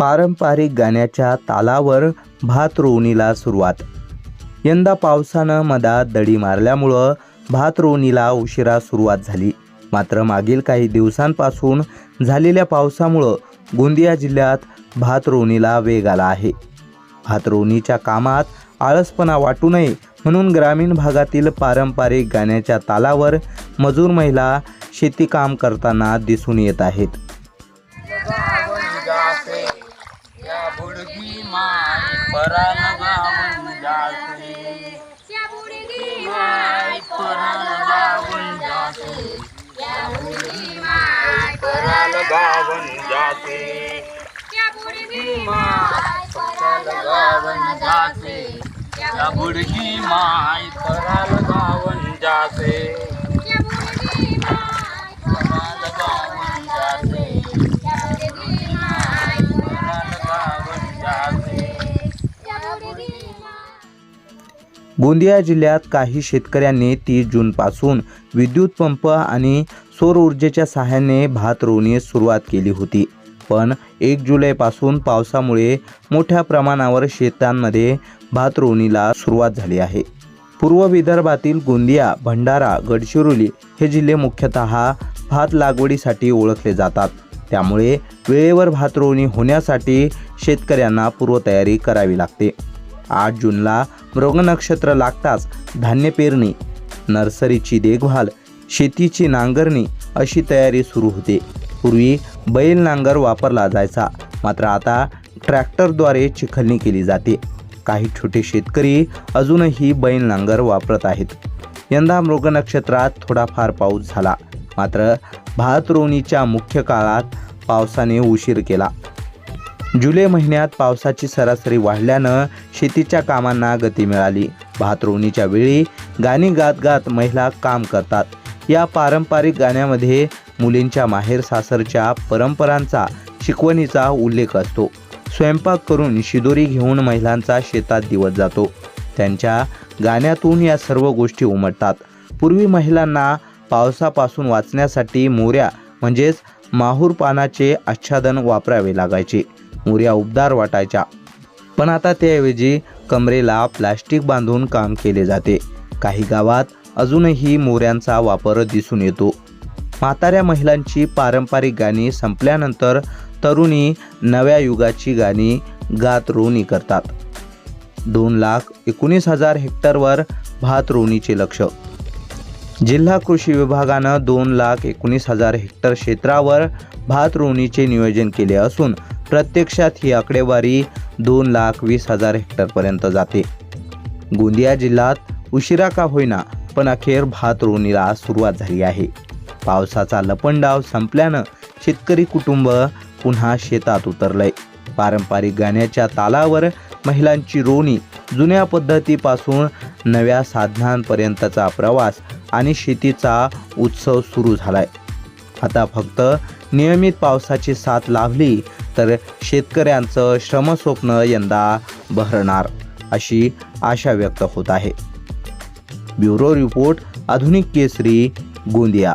पारंपरिक गाण्याच्या तालावर भात रोवणीला सुरुवात. यंदा पावसानं मधात दडी मारल्यामुळं भात रोवणीला उशिरा सुरुवात झाली. मात्र मागील काही दिवसांपासून झालेल्या पावसामुळं गोंदिया जिल्ह्यात भात रोवणीला वेग आला आहे. भात रोवणीच्या कामात आळसपणा वाटू नये म्हणून ग्रामीण भागातील पारंपरिक गाण्याच्या तालावर मजूर महिला शेतीकाम करताना दिसून येत आहेत. परान गावन जाते। माय परान गावन जाते माय परान गावन जाते। बुडगी माय परान गावन जाते बुडगी माय परान गावन जाते गोंदिया जिल्ह्यात काही शेतकऱ्यांनी तीस जूनपासून विद्युत पंप आणि सौर ऊर्जेच्या सहाय्याने भात रोवणीस सुरुवात केली होती. पण एक जुलैपासून पावसामुळे मोठ्या प्रमाणावर शेतांमध्ये भात रोवणीला सुरुवात झाली आहे. पूर्व विदर्भातील गोंदिया भंडारा गडचिरोली हे जिल्हे मुख्यतः भात लागवडीसाठी ओळखले जातात. त्यामुळे वेळेवर भात रोवणी होण्यासाठी शेतकऱ्यांना पूर्वतयारी करावी लागते. आठ जूनला मृग नक्षत्र लागताच धान्य पेरणी नर्सरीची देखभाल शेतीची नांगरणी अशी तयारी सुरू होते. पूर्वी बैल नांगर वापरला जायचा मात्र आता ट्रॅक्टरद्वारे चिखलणी केली जाते. काही छोटे शेतकरी अजूनही बैल नांगर वापरत आहेत. यंदा मृग नक्षत्रात थोडाफार पाऊस झाला मात्र भात रोवणीच्या मुख्य काळात पावसाने उशीर केला. जुलै महिन्यात पावसाची सरासरी वाढल्यानं शेतीच्या कामांना गती मिळाली. भातरुणीच्या वेळी गाणी गात गात महिला काम करतात. या पारंपरिक गाण्यामध्ये मुलींच्या माहेर सासरच्या परंपरांचा शिकवणीचा उल्लेख असतो. स्वयंपाक करून शिदोरी घेऊन महिलांचा शेतात दिवस जातो. त्यांच्या गाण्यातून या सर्व गोष्टी उमटतात. पूर्वी महिलांना पावसापासून वाचण्यासाठी मोऱ्या म्हणजेच माहूर पानाचे आच्छादन वापरावे लागायचे. मोऱ्या उबदार वाटायच्या. पण आता त्याऐवजी कमरेला प्लास्टिक बांधून काम केले जाते. काही गावात अजूनही मोऱ्यांचा वापर दिसून येतो. म्हाताऱ्या महिलांची पारंपरिक गाणी संपल्यानंतर तरुणी नव्या युगाची गाणी गात रोवणी करतात. दोन लाख एकोणीस हजार हेक्टरवर भात रोवणीचे लक्ष. जिल्हा कृषी विभागानं दोन लाख एकोणीस हजार हेक्टर क्षेत्रावर भात रोवणीचे नियोजन केले असून प्रत्यक्षात ही आकडेवारी दोन लाख वीस हजार हेक्टरपर्यंत जाते. गोंदिया जिल्ह्यात उशिरा का होईना पण अखेर भात रोवणीला सुरुवात झाली आहे. पावसाचा लपंडाव संपल्यानं शेतकरी कुटुंब पुन्हा शेतात उतरलंय. पारंपरिक गाण्याच्या तालावर महिलांची रोणी जुन्या पद्धतीपासून नव्या साधनांपर्यंतचा प्रवास आणि शेतीचा उत्सव सुरू झालाय. आता फक्त नियमित पावसाची साथ लाभली तर शेतकऱ्यांचं श्रमस्वप्न यंदा बहरणार अशी आशा व्यक्त होत आहे. ब्युरो रिपोर्ट आधुनिक केसरी गोंदिया.